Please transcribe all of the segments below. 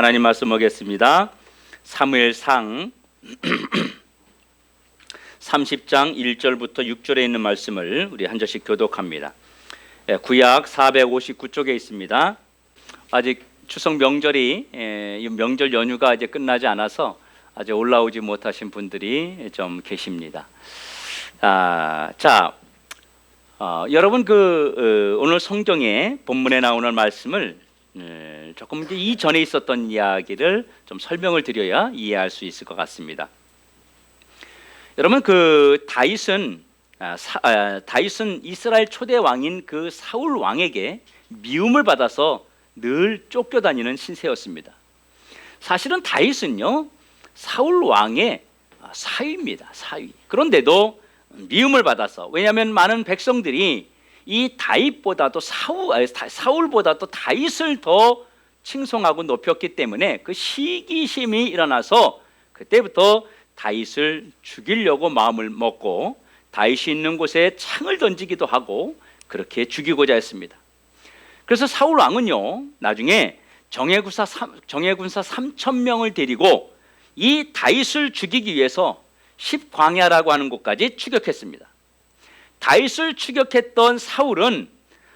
하나님 말씀 보겠습니다. 사무엘상 30장 1절부터 6절에 있는 말씀을 우리 한 절씩 교독합니다. 예, 구약 459쪽에 있습니다. 아직 추석 명절이 예, 이 명절 연휴가 이제 끝나지 않아서 아직 올라오지 못하신 분들이 좀 계십니다. 아, 자, 어, 여러분 그 어, 오늘 성경에 본문에 나오는 말씀을 예, 조금 이제 이 전에 있었던 이야기를 좀 설명을 드려야 이해할 수 있을 것 같습니다. 여러분 그 다윗은 아, 사, 아, 다윗은 이스라엘 초대 왕인 그 사울 왕에게 미움을 받아서 늘 쫓겨다니는 신세였습니다. 사실은 다윗은요 사울 왕의 사위입니다. 사위. 그런데도 미움을 받아서 왜냐하면 많은 백성들이 이 다윗보다도 사울 사울보다도 다윗을 더 칭송하고 높였기 때문에 그 시기심이 일어나서 그때부터 다윗을 죽이려고 마음을 먹고 다윗이 있는 곳에 창을 던지기도 하고 그렇게 죽이고자 했습니다. 그래서 사울 왕은요 나중에 정예군사 정예군사 3천 명을 데리고 이 다윗을 죽이기 위해서 십광야라고 하는 곳까지 추격했습니다. 다윗을 추격했던 사울은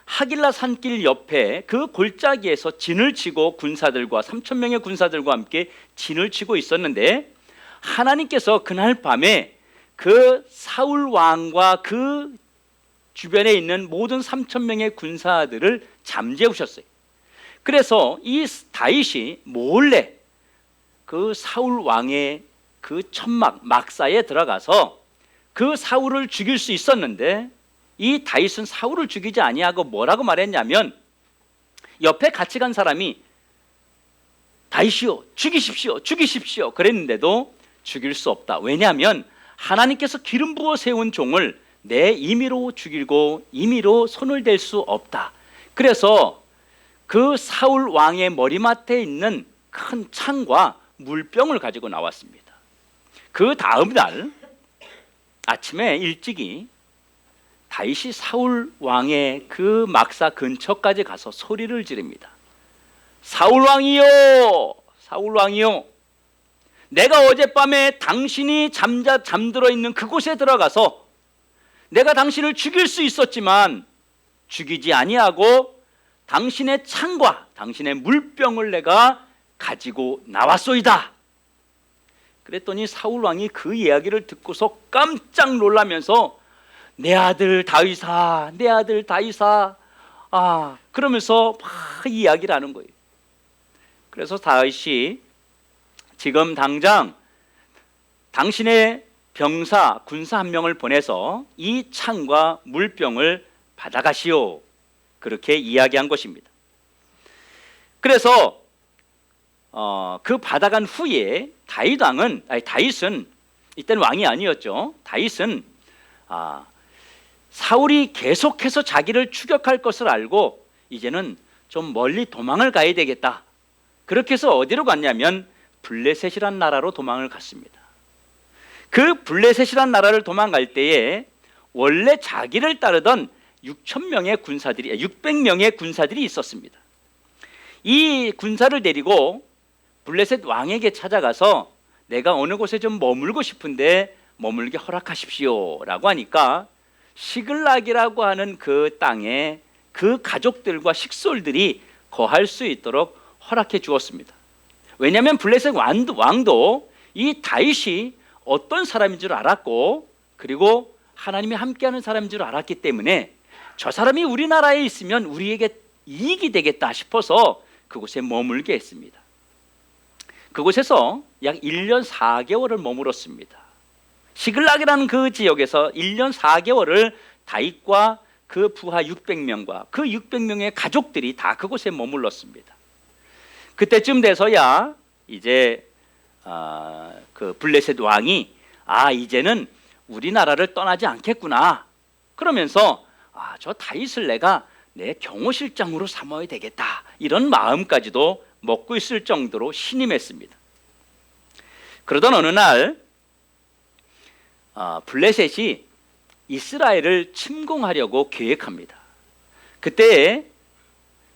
하길라 산길 옆에 그 골짜기에서 진을 치고 군사들과 3천 명의 군사들과 함께 진을 치고 있었는데 하나님께서 그날 밤에 그 사울 왕과 그 주변에 있는 모든 3천 명의 군사들을 잠재우셨어요. 그래서 이 다윗이 몰래 그 사울 왕의 그 천막 막사에 들어가서 그 사울을 죽일 수 있었는데 이 다윗은 사울을 죽이지 아니하고 뭐라고 말했냐면 옆에 같이 간 사람이 다윗이요 죽이십시오 죽이십시오 그랬는데도 죽일 수 없다. 왜냐하면 하나님께서 기름 부어 세운 종을 내 임의로 죽이고 임의로 손을 댈 수 없다. 그래서 그 사울 왕의 머리맡에 있는 큰 창과 물병을 가지고 나왔습니다. 그 다음 날 아침에 일찍이 다윗이 사울 왕의 그 막사 근처까지 가서 소리를 지릅니다. 사울 왕이요, 사울 왕이요. 내가 어젯밤에 당신이 잠자 잠들어 있는 그곳에 들어가서 내가 당신을 죽일 수 있었지만 죽이지 아니하고 당신의 창과 당신의 물병을 내가 가지고 나왔소이다. 그랬더니 사울 왕이 그 이야기를 듣고서 깜짝 놀라면서 내 아들 다윗아, 내 아들 다윗아, 아 그러면서 막 이야기를 하는 거예요. 그래서 다윗이 지금 당장 당신의 병사 군사 한 명을 보내서 이 창과 물병을 받아가시오. 그렇게 이야기한 것입니다. 그래서 어, 그 받아간 후에 다윗 왕은 아니 다윗은 이때는 왕이 아니었죠. 다윗은 아, 사울이 계속해서 자기를 추격할 것을 알고 이제는 좀 멀리 도망을 가야 되겠다. 그렇게 해서 어디로 갔냐면 블레셋이란 나라로 도망을 갔습니다. 그 블레셋이란 나라를 도망갈 때에 원래 자기를 따르던 6천 명의 군사들이 600명의 군사들이 있었습니다. 이 군사를 데리고 블레셋 왕에게 찾아가서 내가 어느 곳에 좀 머물고 싶은데 머물게 허락하십시오라고 하니까 시글락이라고 하는 그 땅에 그 가족들과 식솔들이 거할 수 있도록 허락해 주었습니다. 왜냐하면 블레셋 왕도, 왕도 이 다윗이 어떤 사람인 줄 알았고 그리고 하나님이 함께하는 사람인 줄 알았기 때문에 저 사람이 우리나라에 있으면 우리에게 이익이 되겠다 싶어서 그곳에 머물게 했습니다. 그곳에서 약 1년 4개월을 머물었습니다. 시글락이라는 그 지역에서 1년 4개월을 다윗과 그 부하 600명과 그 600명의 가족들이 다 그곳에 머물렀습니다. 그때쯤 돼서야 이제 어, 그 블레셋 왕이 아 이제는 우리나라를 떠나지 않겠구나 그러면서 아, 저 다윗을 내가 내 경호실장으로 삼아야 되겠다 이런 마음까지도 먹고 있을 정도로 신임했습니다. 그러던 어느 날 어, 블레셋이 이스라엘을 침공하려고 계획합니다. 그때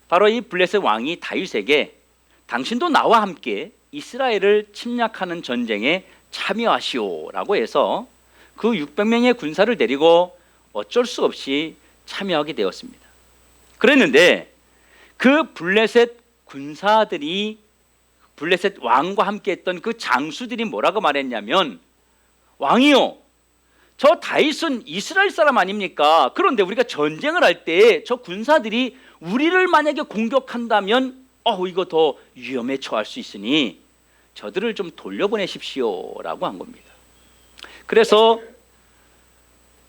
바로 이 블레셋 왕이 다윗에게 당신도 나와 함께 이스라엘을 침략하는 전쟁에 참여하시오라고 해서 그 600명의 군사를 데리고 어쩔 수 없이 참여하게 되었습니다. 그랬는데 그 블레셋 군사들이 블레셋 왕과 함께 했던 그 장수들이 뭐라고 말했냐면 왕이요 저 다윗은 이스라엘 사람 아닙니까? 그런데 우리가 전쟁을 할 때 저 군사들이 우리를 만약에 공격한다면 어 이거 더 위험에 처할 수 있으니 저들을 좀 돌려보내십시오라고 한 겁니다. 그래서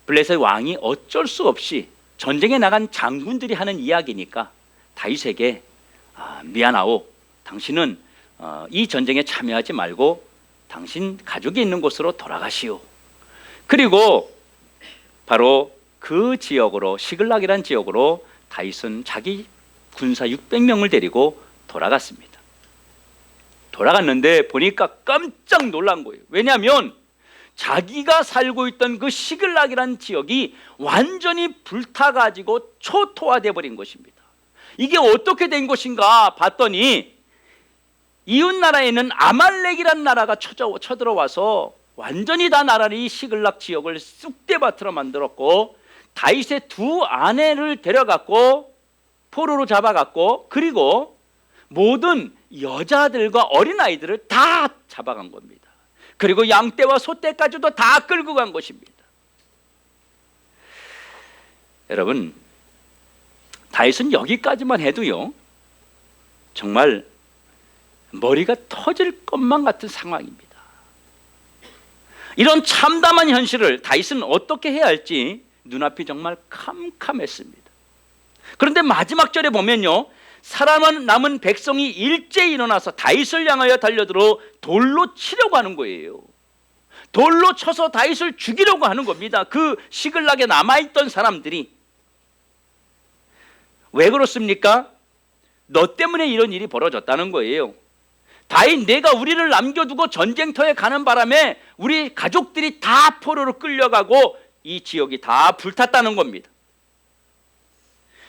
블레셋 왕이 어쩔 수 없이 전쟁에 나간 장군들이 하는 이야기니까 다윗에게 아, 미안하오. 당신은 어, 이 전쟁에 참여하지 말고 당신 가족이 있는 곳으로 돌아가시오. 그리고 바로 그 지역으로 시글락이란 지역으로 다윗은 자기 군사 600명을 데리고 돌아갔습니다. 돌아갔는데 보니까 깜짝 놀란 거예요. 왜냐하면 자기가 살고 있던 그 시글락이란 지역이 완전히 불타가지고 초토화돼 버린 것입니다. 이게 어떻게 된 것인가 봤더니 이웃 나라에는 아말렉이란 나라가 쳐들어와서 완전히 다 나라리 시글락 지역을 쑥대밭으로 만들었고 다윗의 두 아내를 데려갔고 포로로 잡아갔고 그리고 모든 여자들과 어린아이들을 다 잡아간 겁니다. 그리고 양떼와 소떼까지도 다 끌고 간 것입니다. 여러분 다윗은 여기까지만 해도요 정말 머리가 터질 것만 같은 상황입니다. 이런 참담한 현실을 다윗은 어떻게 해야 할지 눈앞이 정말 캄캄했습니다. 그런데 마지막 절에 보면요. 사람은 남은 백성이 일제히 일어나서 다윗을 향하여 달려들어 돌로 치려고 하는 거예요. 돌로 쳐서 다윗을 죽이려고 하는 겁니다. 그 시글락에 남아 있던 사람들이 왜 그렇습니까? 너 때문에 이런 일이 벌어졌다는 거예요. 다인 내가 우리를 남겨두고 전쟁터에 가는 바람에 우리 가족들이 다 포로로 끌려가고 이 지역이 다 불탔다는 겁니다.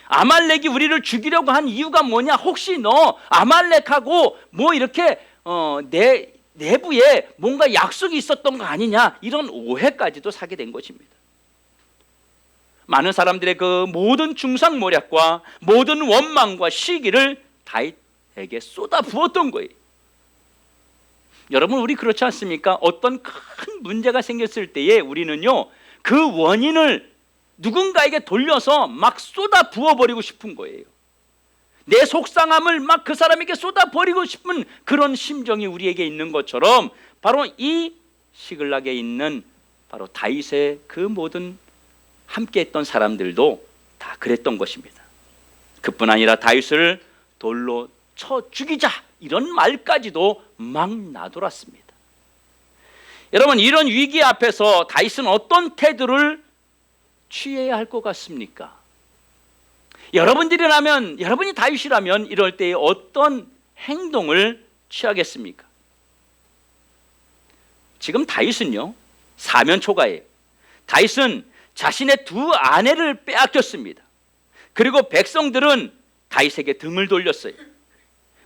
아말렉이 우리를 죽이려고 한 이유가 뭐냐? 혹시 너 아말렉하고 뭐 이렇게 어, 내 내부에 뭔가 약속이 있었던 거 아니냐? 이런 오해까지도 사게 된 것입니다. 많은 사람들의 그 모든 중상 모략과 모든 원망과 시기를 다윗에게 쏟아 부었던 거예요. 여러분 우리 그렇지 않습니까? 어떤 큰 문제가 생겼을 때에 우리는요 그 원인을 누군가에게 돌려서 막 쏟아 부어버리고 싶은 거예요. 내 속상함을 막 그 사람에게 쏟아 버리고 싶은 그런 심정이 우리에게 있는 것처럼 바로 이 시글락에 있는 바로 다윗의 그 모든 함께 했던 사람들도 다 그랬던 것입니다. 그뿐 아니라 다윗을 돌로 쳐 죽이자 이런 말까지도 막 나돌았습니다. 여러분 이런 위기 앞에서 다윗은 어떤 태도를 취해야 할 것 같습니까? 여러분들이라면 여러분이 다윗이라면 이럴 때 어떤 행동을 취하겠습니까? 지금 다윗은요 사면 초가예요. 다윗은 자신의 두 아내를 빼앗겼습니다. 그리고 백성들은 다윗에게 등을 돌렸어요.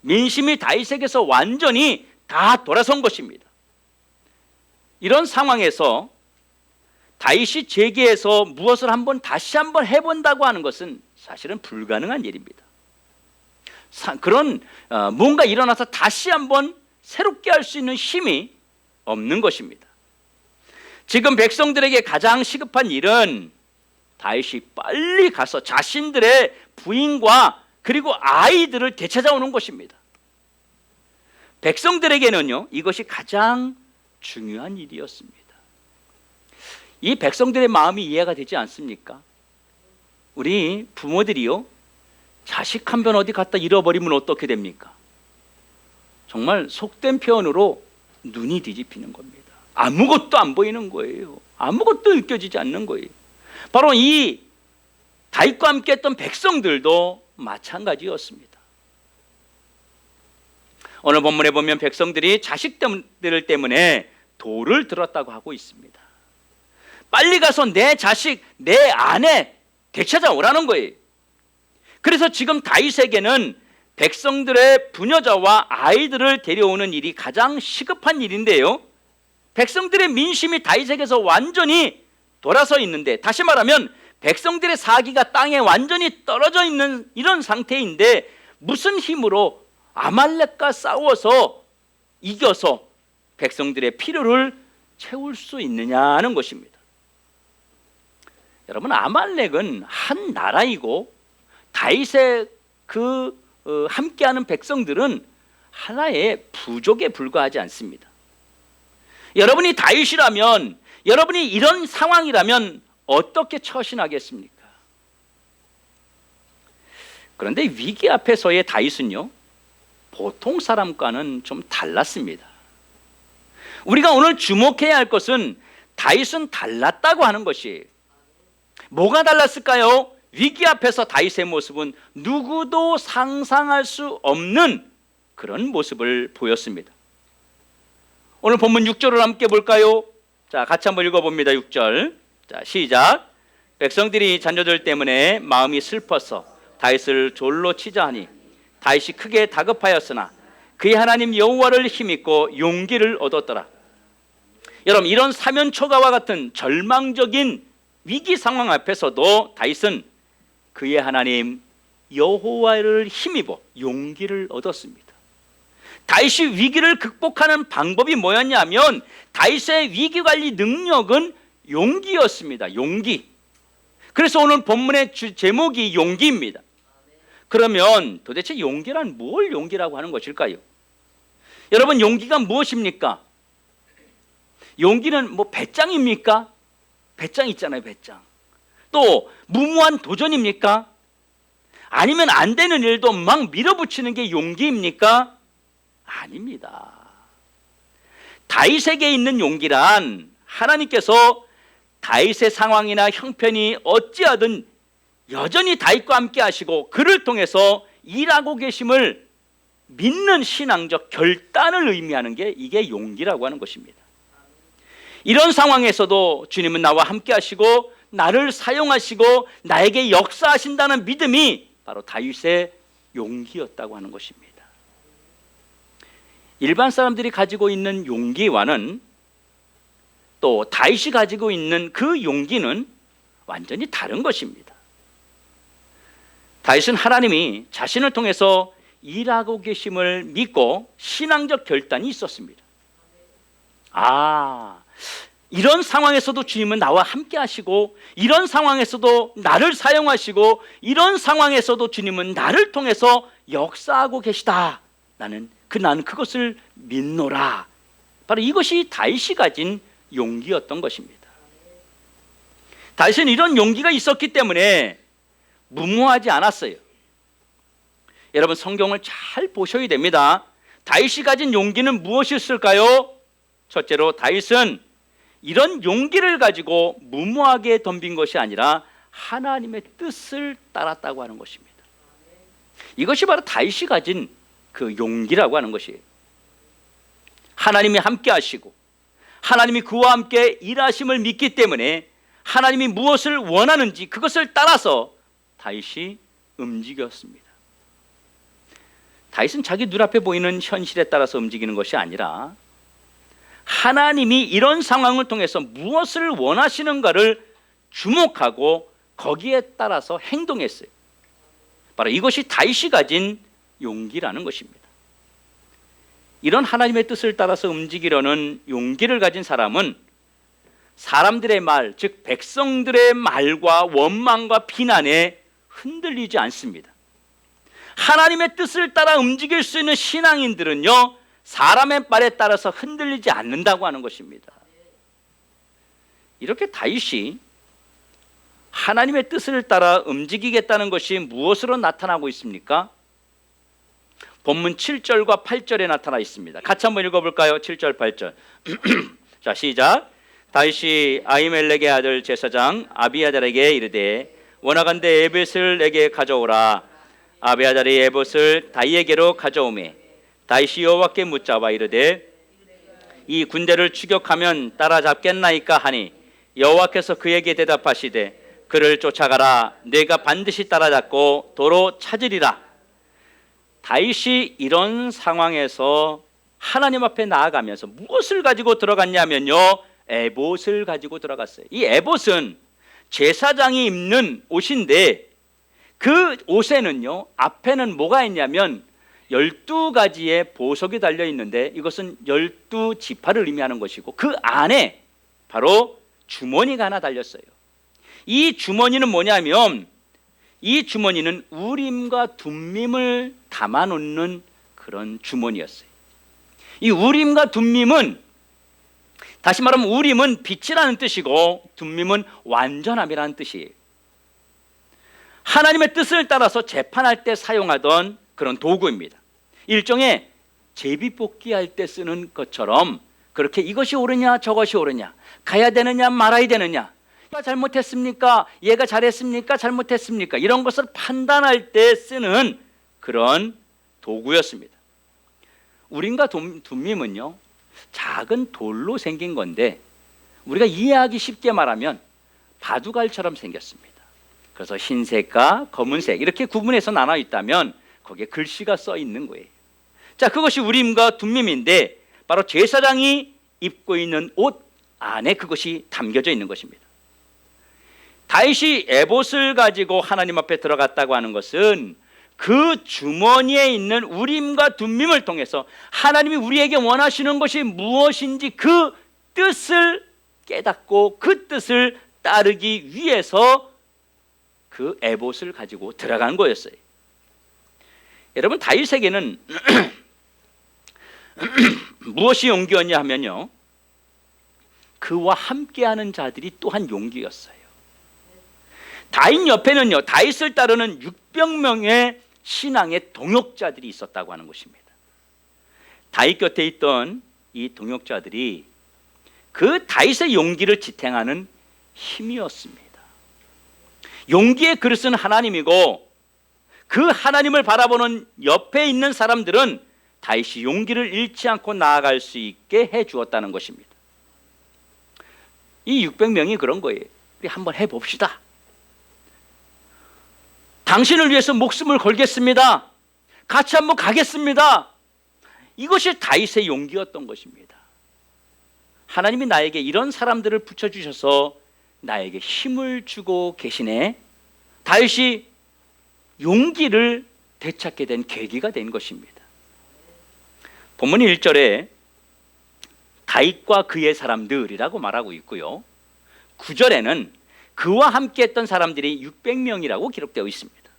민심이 다윗에게서 완전히 다 돌아선 것입니다. 이런 상황에서 다윗이 재계에서 무엇을 한번 다시 한번 해본다고 하는 것은 사실은 불가능한 일입니다. 그런 어, 뭔가 일어나서 다시 한번 새롭게 할 수 있는 힘이 없는 것입니다. 지금 백성들에게 가장 시급한 일은 다윗이 빨리 가서 자신들의 부인과 그리고 아이들을 되찾아오는 것입니다. 백성들에게는요, 이것이 가장 중요한 일이었습니다. 이 백성들의 마음이 이해가 되지 않습니까? 우리 부모들이요, 자식 한 번 어디 갖다 잃어버리면 어떻게 됩니까? 정말 속된 표현으로 눈이 뒤집히는 겁니다. 아무것도 안 보이는 거예요. 아무것도 느껴지지 않는 거예요. 바로 이 다윗과 함께 했던 백성들도 마찬가지였습니다. 오늘 본문에 보면 백성들이 자식들 때문에 돌을 들었다고 하고 있습니다. 빨리 가서 내 자식, 내 아내 되찾아오라는 거예요. 그래서 지금 다윗에게는 백성들의 부녀자와 아이들을 데려오는 일이 가장 시급한 일인데요. 백성들의 민심이 다윗에게서 완전히 돌아서 있는데 다시 말하면 백성들의 사기가 땅에 완전히 떨어져 있는 이런 상태인데 무슨 힘으로 아말렉과 싸워서 이겨서 백성들의 필요를 채울 수 있느냐는 것입니다. 여러분 아말렉은 한 나라이고 다윗의 그 어, 함께하는 백성들은 하나의 부족에 불과하지 않습니다. 여러분이 다윗이라면 여러분이 이런 상황이라면 어떻게 처신하겠습니까? 그런데 위기 앞에서의 다윗은요 보통 사람과는 좀 달랐습니다. 우리가 오늘 주목해야 할 것은 다윗은 달랐다고 하는 것이 뭐가 달랐을까요? 위기 앞에서 다윗의 모습은 누구도 상상할 수 없는 그런 모습을 보였습니다. 오늘 본문 6절을 함께 볼까요? 자, 같이 한번 읽어봅니다. 6절. 자, 시작. 백성들이 자녀들 때문에 마음이 슬퍼서 다윗을 졸로 치자 하니 다윗이 크게 다급하였으나 그의 하나님 여호와를 힘입고 용기를 얻었더라. 여러분 이런 사면 초가와 같은 절망적인 위기 상황 앞에서도 다윗은 그의 하나님 여호와를 힘입어 용기를 얻었습니다. 다윗이 위기를 극복하는 방법이 뭐였냐면 다윗의 위기 관리 능력은 용기였습니다. 용기. 그래서 오늘 본문의 제목이 용기입니다. 그러면 도대체 용기란 뭘 용기라고 하는 것일까요? 여러분 용기가 무엇입니까? 용기는 뭐 배짱입니까? 배짱 있잖아요, 배짱. 또 무모한 도전입니까? 아니면 안 되는 일도 막 밀어붙이는 게 용기입니까? 아닙니다. 다윗에게 있는 용기란 하나님께서 다윗의 상황이나 형편이 어찌하든 여전히 다윗과 함께 하시고 그를 통해서 일하고 계심을 믿는 신앙적 결단을 의미하는 게 이게 용기라고 하는 것입니다. 이런 상황에서도 주님은 나와 함께 하시고 나를 사용하시고 나에게 역사하신다는 믿음이 바로 다윗의 용기였다고 하는 것입니다. 일반 사람들이 가지고 있는 용기와는 또 다윗이 가지고 있는 그 용기는 완전히 다른 것입니다. 다윗은 하나님이 자신을 통해서 일하고 계심을 믿고 신앙적 결단이 있었습니다. 아, 이런 상황에서도 주님은 나와 함께 하시고 이런 상황에서도 나를 사용하시고 이런 상황에서도 주님은 나를 통해서 역사하고 계시다. 나는 그 나는 그것을 믿노라. 바로 이것이 다윗이 가진 용기였던 것입니다. 다윗은 이런 용기가 있었기 때문에 무모하지 않았어요. 여러분 성경을 잘 보셔야 됩니다. 다윗이 가진 용기는 무엇이었을까요? 첫째로 다윗은 이런 용기를 가지고 무모하게 덤빈 것이 아니라 하나님의 뜻을 따랐다고 하는 것입니다. 이것이 바로 다윗이 가진 그 용기라고 하는 것이에요. 하나님이 함께 하시고 하나님이 그와 함께 일하심을 믿기 때문에 하나님이 무엇을 원하는지 그것을 따라서 다윗이 움직였습니다. 다윗은 자기 눈앞에 보이는 현실에 따라서 움직이는 것이 아니라 하나님이 이런 상황을 통해서 무엇을 원하시는가를 주목하고 거기에 따라서 행동했어요. 바로 이것이 다윗이 가진 용기라는 것입니다. 이런 하나님의 뜻을 따라서 움직이려는 용기를 가진 사람은 사람들의 말, 즉 백성들의 말과 원망과 비난에 흔들리지 않습니다. 하나님의 뜻을 따라 움직일 수 있는 신앙인들은요, 사람의 말에 따라서 흔들리지 않는다고 하는 것입니다. 이렇게 다윗이 하나님의 뜻을 따라 움직이겠다는 것이 무엇으로 나타나고 있습니까? 본문 7절과 8절에 나타나 있습니다. 같이 한번 읽어볼까요? 7절, 8절. 자, 시작. 다윗이 아이멜렉의 아들 제사장 아비아달에게 이르되 원하간대 에벳을 내게 가져오라. 아비아달이 에봇을 다윗에게로 가져오매 다윗이 여호와께 묻자와 이르되 이 군대를 추격하면 따라잡겠나이까 하니 여호와께서 그에게 대답하시되 그를 쫓아가라 내가 반드시 따라잡고 도로 찾으리라 다윗이 이런 상황에서 하나님 앞에 나아가면서 무엇을 가지고 들어갔냐면요. 에봇을 가지고 들어갔어요. 이 에봇은 제사장이 입는 옷인데 그 옷에는요. 앞에는 뭐가 있냐면 12가지의 보석이 달려 있는데 이것은 12 지파를 의미하는 것이고 그 안에 바로 주머니가 하나 달렸어요. 이 주머니는 뭐냐면 이 주머니는 우림과 둠밈을 담아 놓는 그런 주머니였어요. 이 우림과 둠밈은 다시 말하면 우림은 빛이라는 뜻이고 둠밈은 완전함이라는 뜻이에요. 하나님의 뜻을 따라서 재판할 때 사용하던 그런 도구입니다. 일종의 제비뽑기 할 때 쓰는 것처럼 그렇게 이것이 옳으냐 저것이 옳으냐 가야 되느냐 말아야 되느냐 얘가 잘못했습니까? 얘가 잘했습니까? 잘못했습니까? 이런 것을 판단할 때 쓰는 그런 도구였습니다. 우린과 둠밈은요 작은 돌로 생긴 건데 우리가 이해하기 쉽게 말하면 바둑알처럼 생겼습니다. 그래서 흰색과 검은색 이렇게 구분해서 나눠 있다면 거기에 글씨가 써 있는 거예요. 자, 그것이 우림과 둠밈인데 바로 제사장이 입고 있는 옷 안에 그것이 담겨져 있는 것입니다. 다윗이 에봇을 가지고 하나님 앞에 들어갔다고 하는 것은 그 주머니에 있는 우림과 둠밈을 통해서 하나님이 우리에게 원하시는 것이 무엇인지 그 뜻을 깨닫고 그 뜻을 따르기 위해서 그 에봇을 가지고 들어간 거였어요. 여러분 다윗에게는 무엇이 용기였냐 하면요. 그와 함께하는 자들이 또한 용기였어요. 다윗 옆에는요. 다윗을 따르는 600명의 신앙의 동역자들이 있었다고 하는 것입니다. 다윗 곁에 있던 이 동역자들이 그 다윗의 용기를 지탱하는 힘이었습니다. 용기의 그릇은 하나님이고 그 하나님을 바라보는 옆에 있는 사람들은 다윗이 용기를 잃지 않고 나아갈 수 있게 해 주었다는 것입니다. 이 600명이 그런 거예요. 우리 한번 해 봅시다. 당신을 위해서 목숨을 걸겠습니다. 같이 한번 가겠습니다. 이것이 다윗의 용기였던 것입니다. 하나님이 나에게 이런 사람들을 붙여 주셔서 나에게 힘을 주고 계시네. 다윗이 용기를 되찾게 된 계기가 된 것입니다. 본문 1절에 다윗과 그의 사람들이라고 말하고 있고요. 9절에는 그와 함께 했던 사람들이 600명이라고 기록되어 있습니다.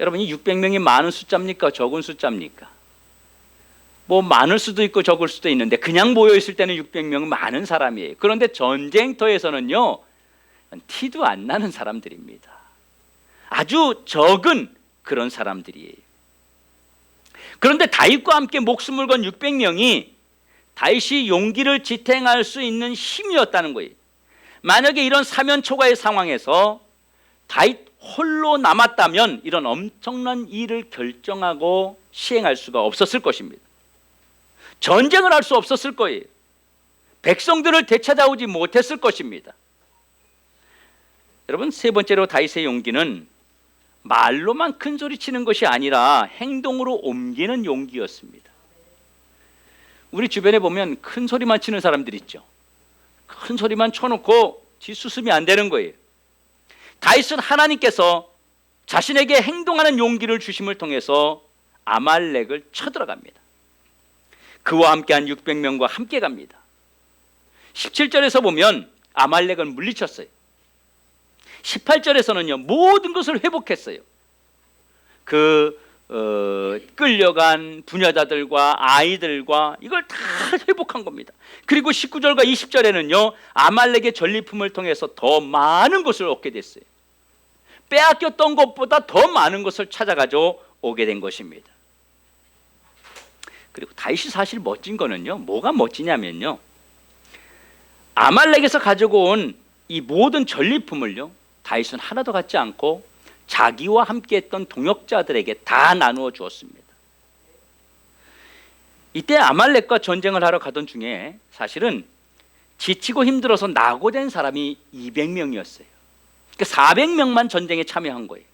여러분 이 600명이 많은 숫자입니까? 적은 숫자입니까? 뭐 많을 수도 있고 적을 수도 있는데 그냥 모여 있을 때는 600명은 많은 사람이에요. 그런데 전쟁터에서는요. 티도 안 나는 사람들입니다. 아주 적은 그런 사람들이에요. 그런데 다윗과 함께 목숨을 건 600명이 다윗이 용기를 지탱할 수 있는 힘이었다는 거예요. 만약에 이런 사면 초과의 상황에서 다윗 홀로 남았다면 이런 엄청난 일을 결정하고 시행할 수가 없었을 것입니다. 전쟁을 할 수 없었을 거예요. 백성들을 되찾아오지 못했을 것입니다. 여러분 세 번째로 다윗의 용기는 말로만 큰 소리 치는 것이 아니라 행동으로 옮기는 용기였습니다. 우리 주변에 보면 큰 소리만 치는 사람들 있죠. 큰 소리만 쳐놓고 뒤수습이 안 되는 거예요. 다윗은 하나님께서 자신에게 행동하는 용기를 주심을 통해서 아말렉을 쳐들어갑니다. 그와 함께한 600명과 함께 갑니다. 17절에서 보면 아말렉은 물리쳤어요. 18절에서는요 모든 것을 회복했어요. 그 어, 끌려간 부녀자들과 아이들과 이걸 다 회복한 겁니다. 그리고 19절과 20절에는요 아말렉의 전리품을 통해서 더 많은 것을 얻게 됐어요. 빼앗겼던 것보다 더 많은 것을 찾아가져 오게 된 것입니다. 그리고 다윗이 사실 멋진 거는요 뭐가 멋지냐면요 아말렉에서 가지고 온 이 모든 전리품을요 다윗은 하나도 갖지 않고 자기와 함께했던 동역자들에게 다 나누어 주었습니다. 이때 아말렉과 전쟁을 하러 가던 중에 사실은 지치고 힘들어서 낙오된 사람이 200명이었어요. 그러니까 400명만 전쟁에 참여한 거예요.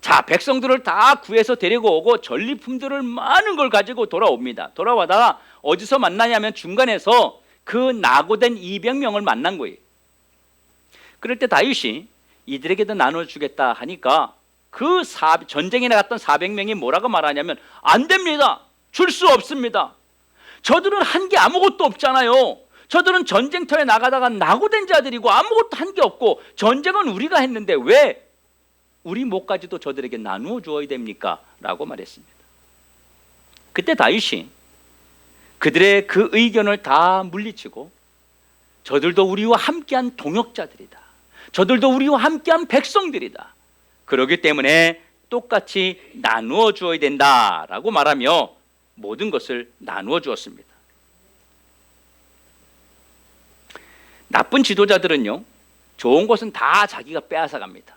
자, 백성들을 다 구해서 데리고 오고 전리품들을 많은 걸 가지고 돌아옵니다. 돌아와다가 어디서 만나냐면 중간에서 그 낙오된 200명을 만난 거예요. 그럴 때 다윗이 이들에게도 나눠주겠다 하니까 그 사, 전쟁에 나갔던 400명이 뭐라고 말하냐면 안 됩니다. 줄 수 없습니다. 저들은 한 게 아무것도 없잖아요. 저들은 전쟁터에 나가다가 낙오된 자들이고 아무것도 한 게 없고 전쟁은 우리가 했는데 왜 우리 목까지도 저들에게 나누어 주어야 됩니까? 라고 말했습니다. 그때 다윗이 그들의 그 의견을 다 물리치고 저들도 우리와 함께한 동역자들이다. 저들도 우리와 함께한 백성들이다. 그러기 때문에 똑같이 나누어 주어야 된다라고 말하며 모든 것을 나누어 주었습니다. 나쁜 지도자들은요, 좋은 것은 다 자기가 빼앗아 갑니다.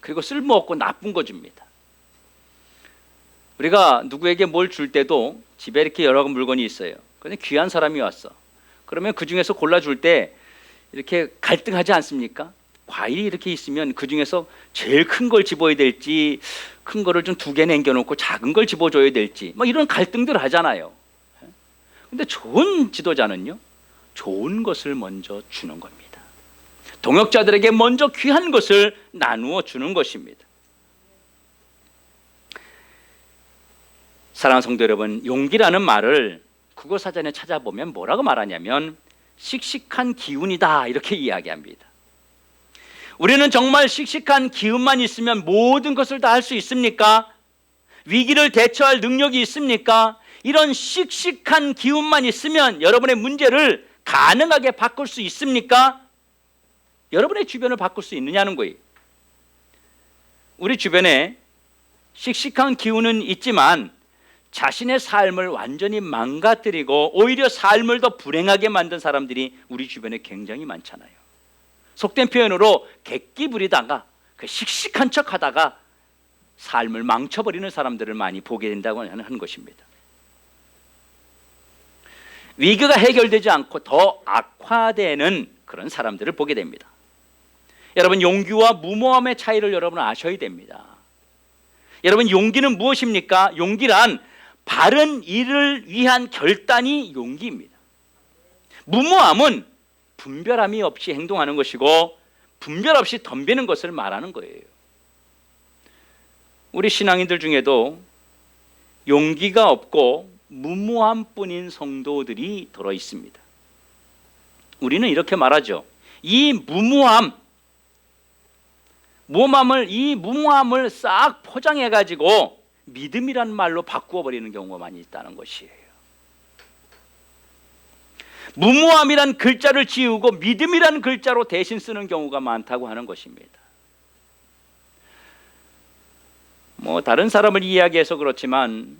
그리고 쓸모없고 나쁜 거 줍니다. 우리가 누구에게 뭘 줄 때도 집에 이렇게 여러 물건이 있어요. 근데 귀한 사람이 왔어. 그러면 그 중에서 골라줄 때 이렇게 갈등하지 않습니까? 과일이 이렇게 있으면 그 중에서 제일 큰 걸 집어야 될지 큰 거를 좀 두 개 남겨놓고 작은 걸 집어줘야 될지 막 이런 갈등들 하잖아요. 근데 좋은 지도자는요, 좋은 것을 먼저 주는 겁니다. 동역자들에게 먼저 귀한 것을 나누어 주는 것입니다. 사랑하는 성도 여러분, 용기라는 말을 국어 사전에 찾아보면 뭐라고 말하냐면 씩씩한 기운이다 이렇게 이야기합니다. 우리는 정말 씩씩한 기운만 있으면 모든 것을 다 할 수 있습니까? 위기를 대처할 능력이 있습니까? 이런 씩씩한 기운만 있으면 여러분의 문제를 가능하게 바꿀 수 있습니까? 여러분의 주변을 바꿀 수 있느냐는 거예요. 우리 주변에 씩씩한 기운은 있지만 자신의 삶을 완전히 망가뜨리고 오히려 삶을 더 불행하게 만든 사람들이 우리 주변에 굉장히 많잖아요. 속된 표현으로 객기 부리다가 그 씩씩한 척하다가 삶을 망쳐버리는 사람들을 많이 보게 된다고 하는 것입니다. 위기가 해결되지 않고 더 악화되는 그런 사람들을 보게 됩니다. 여러분 용기와 무모함의 차이를 여러분 아셔야 됩니다. 여러분 용기는 무엇입니까? 용기란 바른 일을 위한 결단이 용기입니다. 무모함은 분별함이 없이 행동하는 것이고 분별 없이 덤비는 것을 말하는 거예요. 우리 신앙인들 중에도 용기가 없고 무모함 뿐인 성도들이 들어 있습니다. 우리는 이렇게 말하죠. 이 무모함, 무모함을 이 무모함을 싹 포장해 가지고 믿음이란 말로 바꾸어 버리는 경우가 많이 있다는 것이에요. 무모함이란 글자를 지우고 믿음이란 글자로 대신 쓰는 경우가 많다고 하는 것입니다. 뭐 다른 사람을 이야기해서 그렇지만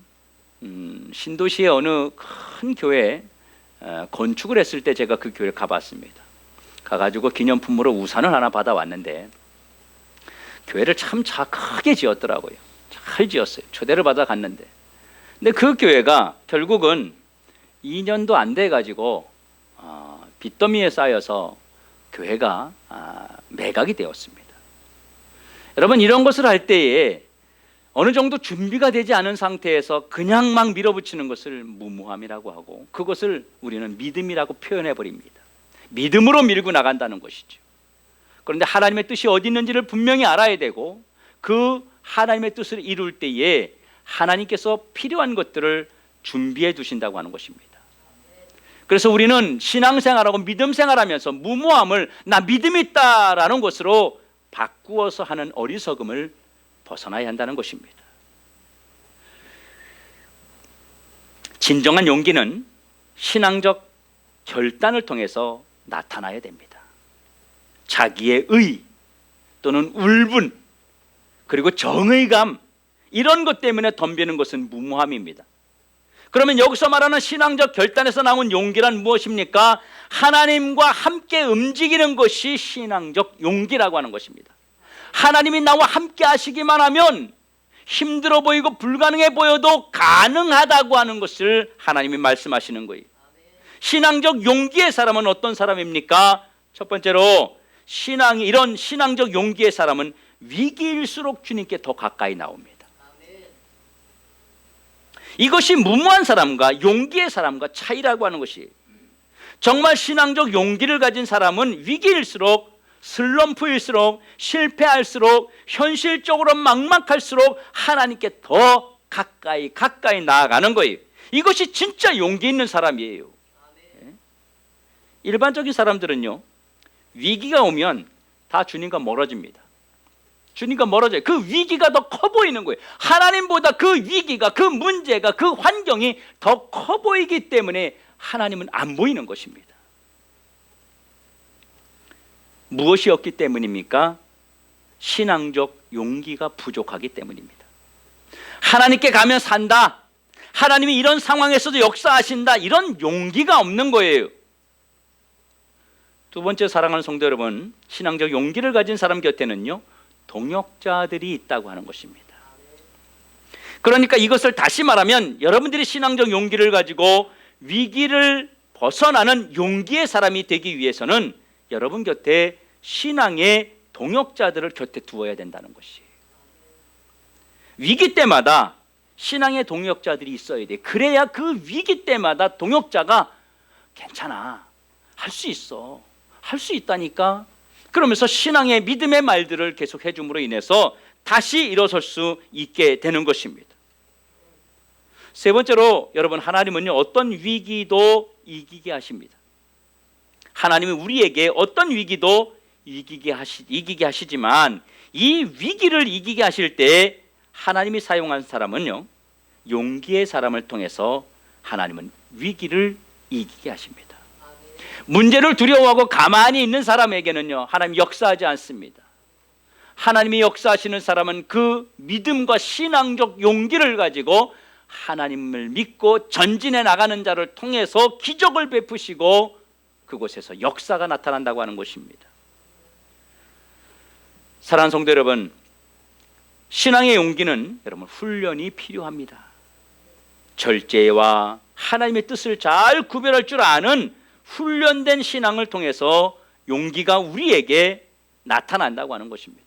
음, 신도시의 어느 큰 교회 어, 건축을 했을 때 제가 그 교회를 가봤습니다. 가가지고 기념품으로 우산을 하나 받아왔는데 교회를 참잘 크게 지었더라고요. 잘 지었어요. 초대를 받아 갔는데. 근데 그 교회가 결국은 2년도 안 돼 가지고 어, 빚더미에 쌓여서 교회가 아, 매각이 되었습니다. 여러분 이런 것을 할 때에 어느 정도 준비가 되지 않은 상태에서 그냥 막 밀어붙이는 것을 무모함이라고 하고 그것을 우리는 믿음이라고 표현해 버립니다. 믿음으로 밀고 나간다는 것이죠. 그런데 하나님의 뜻이 어디 있는지를 분명히 알아야 되고 그 하나님의 뜻을 이룰 때에 하나님께서 필요한 것들을 준비해 두신다고 하는 것입니다. 그래서 우리는 신앙생활하고 믿음생활하면서 무모함을 나 믿음 있다라는 것으로 바꾸어서 하는 어리석음을 벗어나야 한다는 것입니다. 진정한 용기는 신앙적 결단을 통해서 나타나야 됩니다. 자기의 의 또는 울분 그리고 정의감 이런 것 때문에 덤비는 것은 무모함입니다. 그러면 여기서 말하는 신앙적 결단에서 나온 용기란 무엇입니까? 하나님과 함께 움직이는 것이 신앙적 용기라고 하는 것입니다. 하나님이 나와 함께 하시기만 하면 힘들어 보이고 불가능해 보여도 가능하다고 하는 것을 하나님이 말씀하시는 거예요. 신앙적 용기의 사람은 어떤 사람입니까? 첫 번째로 신앙 이런 신앙적 용기의 사람은 위기일수록 주님께 더 가까이 나옵니다. 이것이 무모한 사람과 용기의 사람과 차이라고 하는 것이 정말 신앙적 용기를 가진 사람은 위기일수록 슬럼프일수록 실패할수록 현실적으로 막막할수록 하나님께 더 가까이 가까이 나아가는 거예요. 이것이 진짜 용기 있는 사람이에요. 예? 일반적인 사람들은요 위기가 오면 다 주님과 멀어집니다. 주님과 멀어져요. 그 위기가 더 커 보이는 거예요. 하나님보다 그 위기가, 그 문제가, 그 환경이 더 커 보이기 때문에 하나님은 안 보이는 것입니다. 무엇이 없기 때문입니까? 신앙적 용기가 부족하기 때문입니다. 하나님께 가면 산다. 하나님이 이런 상황에서도 역사하신다. 이런 용기가 없는 거예요. 두 번째 사랑하는 성도 여러분, 신앙적 용기를 가진 사람 곁에는요, 동역자들이 있다고 하는 것입니다. 그러니까 이것을 다시 말하면 여러분들이 신앙적 용기를 가지고 위기를 벗어나는 용기의 사람이 되기 위해서는 여러분 곁에 신앙의 동역자들을 곁에 두어야 된다는 것이에요. 위기 때마다 신앙의 동역자들이 있어야 돼. 그래야 그 위기 때마다 동역자가 괜찮아. 할 수 있어. 할 수 있다니까. 그러면서 신앙의 믿음의 말들을 계속 해줌으로 인해서 다시 일어설 수 있게 되는 것입니다. 세 번째로 여러분 하나님은요 어떤 위기도 이기게 하십니다. 하나님은 우리에게 어떤 위기도 이기게 하시 이기게 하시지만 이 위기를 이기게 하실 때 하나님이 사용한 사람은요 용기의 사람을 통해서 하나님은 위기를 이기게 하십니다. 문제를 두려워하고 가만히 있는 사람에게는요 하나님 역사하지 않습니다. 하나님이 역사하시는 사람은 그 믿음과 신앙적 용기를 가지고 하나님을 믿고 전진해 나가는 자를 통해서 기적을 베푸시고 그곳에서 역사가 나타난다고 하는 것입니다. 사랑하는 성도 여러분, 신앙의 용기는 여러분 훈련이 필요합니다. 절제와 하나님의 뜻을 잘 구별할 줄 아는 훈련된 신앙을 통해서 용기가 우리에게 나타난다고 하는 것입니다.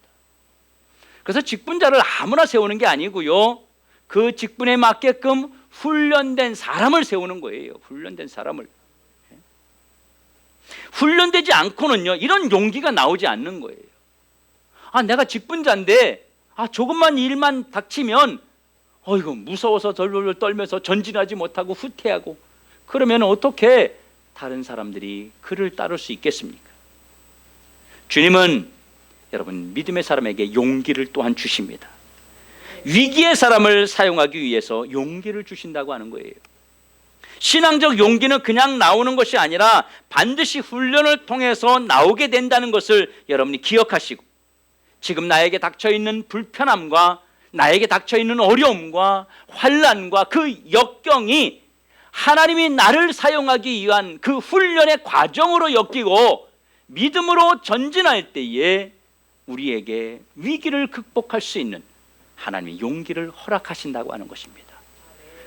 그래서 직분자를 아무나 세우는 게 아니고요. 그 직분에 맞게끔 훈련된 사람을 세우는 거예요. 훈련된 사람을. 훈련되지 않고는요, 이런 용기가 나오지 않는 거예요. 아, 내가 직분자인데, 아, 조금만 일만 닥치면, 어이구, 무서워서 덜덜 떨면서 전진하지 못하고 후퇴하고, 그러면 어떻게 다른 사람들이 그를 따를 수 있겠습니까? 주님은 여러분, 믿음의 사람에게 용기를 또한 주십니다. 위기의 사람을 사용하기 위해서 용기를 주신다고 하는 거예요. 신앙적 용기는 그냥 나오는 것이 아니라 반드시 훈련을 통해서 나오게 된다는 것을 여러분이 기억하시고 지금 나에게 닥쳐 있는 불편함과 나에게 닥쳐 있는 어려움과 환란과 그 역경이 하나님이 나를 사용하기 위한 그 훈련의 과정으로 엮이고 믿음으로 전진할 때에 우리에게 위기를 극복할 수 있는 하나님의 용기를 허락하신다고 하는 것입니다.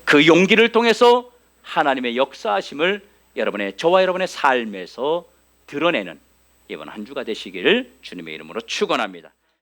그 용기를 통해서 하나님의 역사하심을 여러분의 저와 여러분의 삶에서 드러내는 이번 한 주가 되시기를 주님의 이름으로 축원합니다.